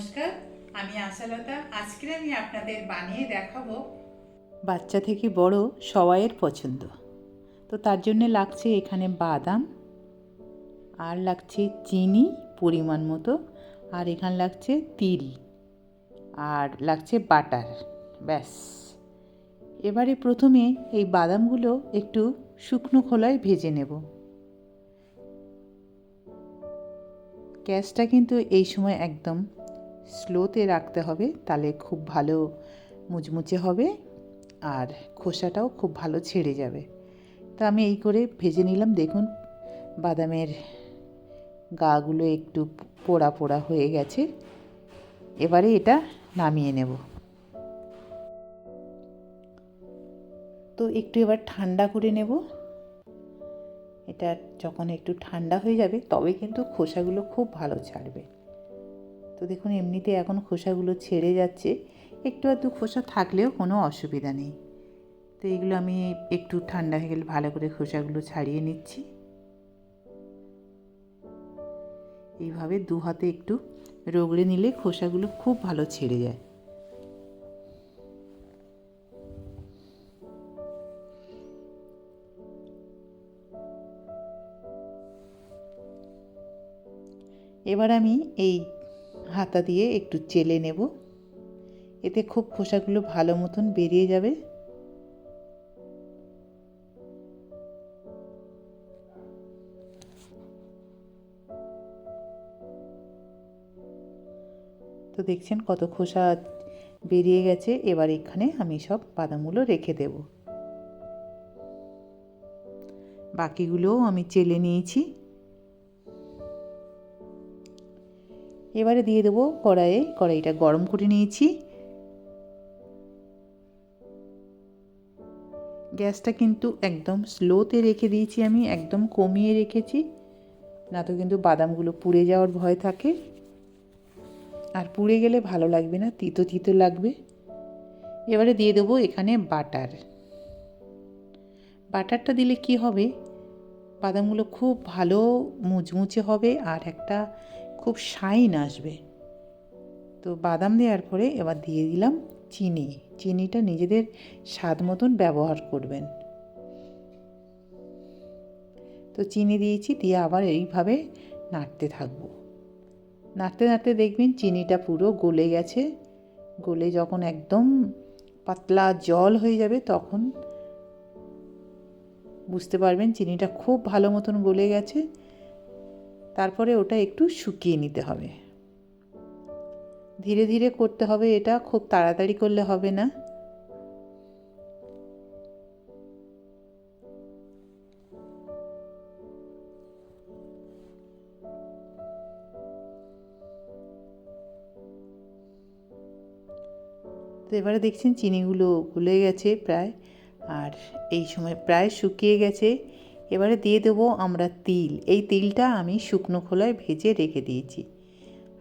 নমস্কার, আমি আশালতা। আজকে আমি আপনাদের বানিয়ে দেখাবো বাচ্চা থেকে বড় সবাইয়ের পছন্দ। তো তার জন্য লাগছে এখানে বাদাম, আর লাগছে চিনি পরিমাণ মতো, আর এখানে লাগছে তিল, আর লাগছে বাটার, ব্যাস। এবারে প্রথমে এই বাদামগুলো একটু শুকনো খোলায় ভেজে নেব। গ্যাসটা কিন্তু এই সময় একদম স্লোতে রাখতে হবে, তাহলে খুব ভালো মুচমুচে হবে আর খোসাটাও খুব ভালো ছেড়ে যাবে। তা আমি এই করে ভেজে নিলাম, দেখুন বাদামের গাগুলো একটু পোড়া পোড়া হয়ে গেছে। এবারে এটা নামিয়ে নেব। তো একটু এবার ঠান্ডা করে নেব। এটা যখন একটু ঠান্ডা হয়ে যাবে, তবে কিন্তু খোসাগুলো খুব ভালো ছাড়বে। তো দেখুন, এমনিতে এখন খোসাগুলো ছেড়ে যাচ্ছে। একটু আধটু খোসা থাকলেও কোনো অসুবিধা নেই। তো এগুলো আমি একটু ঠান্ডা হয়ে গেলে ভালো করে খোসাগুলো ছাড়িয়ে নিচ্ছি। এইভাবে দু হাতে একটু রগড়ে নিলে খোসাগুলো খুব ভালো ছেড়ে যায়। এবার আমি এই হাতা দিয়ে একটু চেলে নেব। এতে খুব খোসাগুলো ভালো মতন বেরিয়ে যাবে। তো দেখছেন কত খোসা বেরিয়ে গেছে, এবার এখানে আমি সব বাদামগুলো রেখে দেব। বাকিগুলোও আমি চেলে নিয়েছি। এবারে দিয়ে দেবো কড়াইয়ে, কড়াইটা গরম করে নিয়েছি। গ্যাসটা কিন্তু একদম স্লোতে রেখে দিয়েছি আমি, একদম কমিয়ে রেখেছি। না তো কিন্তু বাদামগুলো পুড়ে যাওয়ার ভয় থাকে। আর পুড়ে গেলে ভালো লাগবে না, তিতো তিতো লাগবে। এবারে দিয়ে দেবো এখানে বাটার। বাটারটা দিলে কি হবে? বাদামগুলো খুব ভালো মুচমুচে হবে আর একটা খুব শাইন আসবে। তো বাদাম দেওয়ার পরে এবার দিয়ে দিলাম চিনি। চিনিটা নিজেদের স্বাদ মতন ব্যবহার করবেন। তো চিনি দিয়েছি, দিয়ে আবার এইভাবে নাড়তে থাকব। নাড়তে নাড়তে দেখবেন চিনিটা পুরো গলে গেছে। গলে যখন একদম পাতলা জল হয়ে যাবে তখন বুঝতে পারবেন চিনিটা খুব ভালো মতন গলে গেছে। তারপরে ওটা একটু শুকিয়ে নিতে হবে। ধীরে ধীরে করতে হবে এটা, খুব তাড়াতাড়ি করলে হবে না। তো এবারে দেখছেন চিনিগুলো গুলে গেছে প্রায়, আর এই সময় প্রায় শুকিয়ে গেছে। এবারে দিয়ে দেবো আমরা তিল। এই তিলটা আমি শুকনো খোলায় ভেজে রেখে দিয়েছি।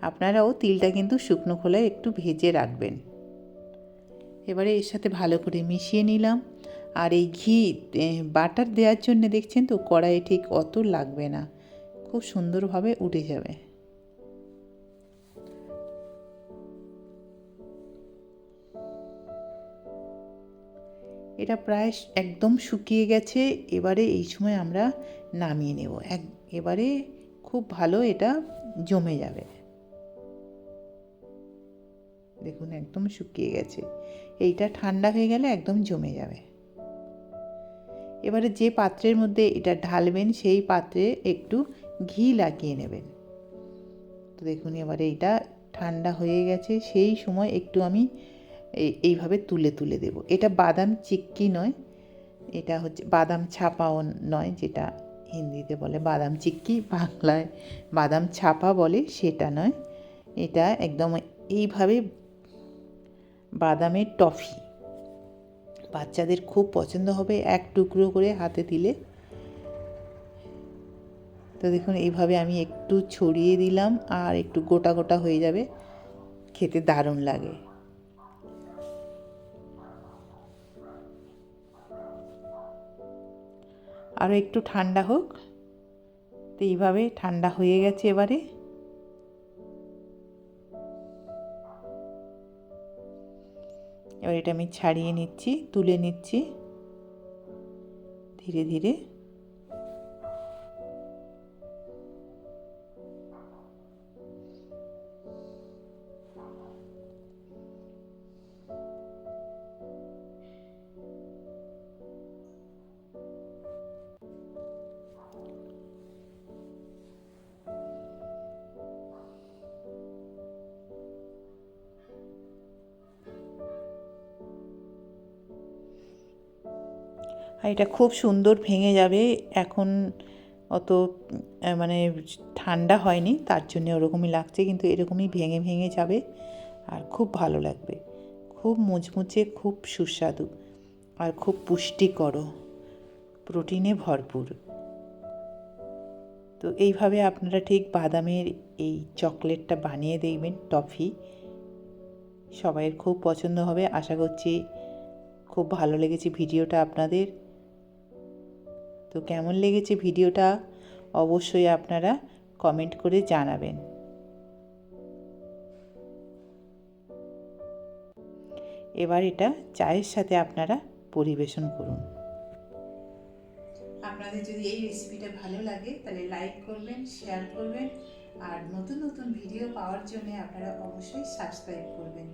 আপনারাও তিলটা কিন্তু শুকনো খোলায় একটু ভেজে রাখবেন। এবারে এর সাথে ভালো করে মিশিয়ে নিলাম। আর এই ঘি বাটার দেওয়ার জন্য দেখছেন তো, কড়াইয়ে ঠিক অত লাগবে না। খুব সুন্দরভাবে উঠে যাবে। এটা প্রায় একদম শুকিয়ে গেছে। এবারে এই সময় আমরা নামিয়ে নেব। এক, এবারে খুব ভালো এটা জমে যাবে। দেখুন, একদম শুকিয়ে গেছে। এইটা ঠান্ডা হয়ে গেলে একদম জমে যাবে। এবারে যে পাত্রের মধ্যে এটা ঢালবেন, সেই পাত্রে একটু ঘি লাগিয়ে নেবেন। তো দেখুন, এবারে এটা ঠান্ডা হয়ে গেছে। সেই সময় একটু আমি এইভাবে তুলে তুলে দেব। এটা বাদাম চিক্কি নয়, এটা হচ্ছে বাদাম ছাপাও নয় যেটা হিন্দিতে বলে। বাদাম চিক্কি বাংলায় বাদাম ছাপা বলে সেটা নয়। এটা একদম এইভাবে বাদামের টফি। বাচ্চাদের খুব পছন্দ হবে এক টুকরো করে হাতে দিলে। তো দেখুন, এইভাবে আমি একটু ছড়িয়ে দিলাম আর একটু গোটা গোটা হয়ে যাবে। খেতে দারুণ লাগে। আরও একটু ঠান্ডা হোক। তো এইভাবে ঠান্ডা হয়ে গেছে এবারে। এবার এটা আমি ছাড়িয়ে নিচ্ছি, তুলে নিচ্ছি। ধীরে ধীরে। আর এটা খুব সুন্দর ভেঙে যাবে। এখন অত মানে ঠান্ডা হয়নি, তার জন্য ওরকমই লাগছে, কিন্তু এরকমই ভেঙে ভেঙে যাবে আর খুব ভালো লাগবে। খুব মুচমুচে, খুব সুস্বাদু আর খুব পুষ্টিকরও প্রোটিনে ভরপুর। তো এইভাবে আপনারা ঠিক বাদামের এই চকলেটটা বানিয়ে দেখবেন, টফি। সবাইয়ের খুব পছন্দ হবে। আশা করছি খুব ভালো লেগেছে ভিডিওটা আপনাদের। তো কেমন লেগেছে ভিডিওটা অবশ্যই আপনারা কমেন্ট করে জানাবেন। এবার এটা চায়ের সাথে আপনারা পরিবেশন করুন। আপনাদের যদি এই রেসিপিটা ভালো লাগে, তাহলে লাইক করবেন শেয়ার করবেন, আর নতুন নতুন ভিডিও পাওয়ার জন্য আপনারা অবশ্যই সাবস্ক্রাইব করবেন।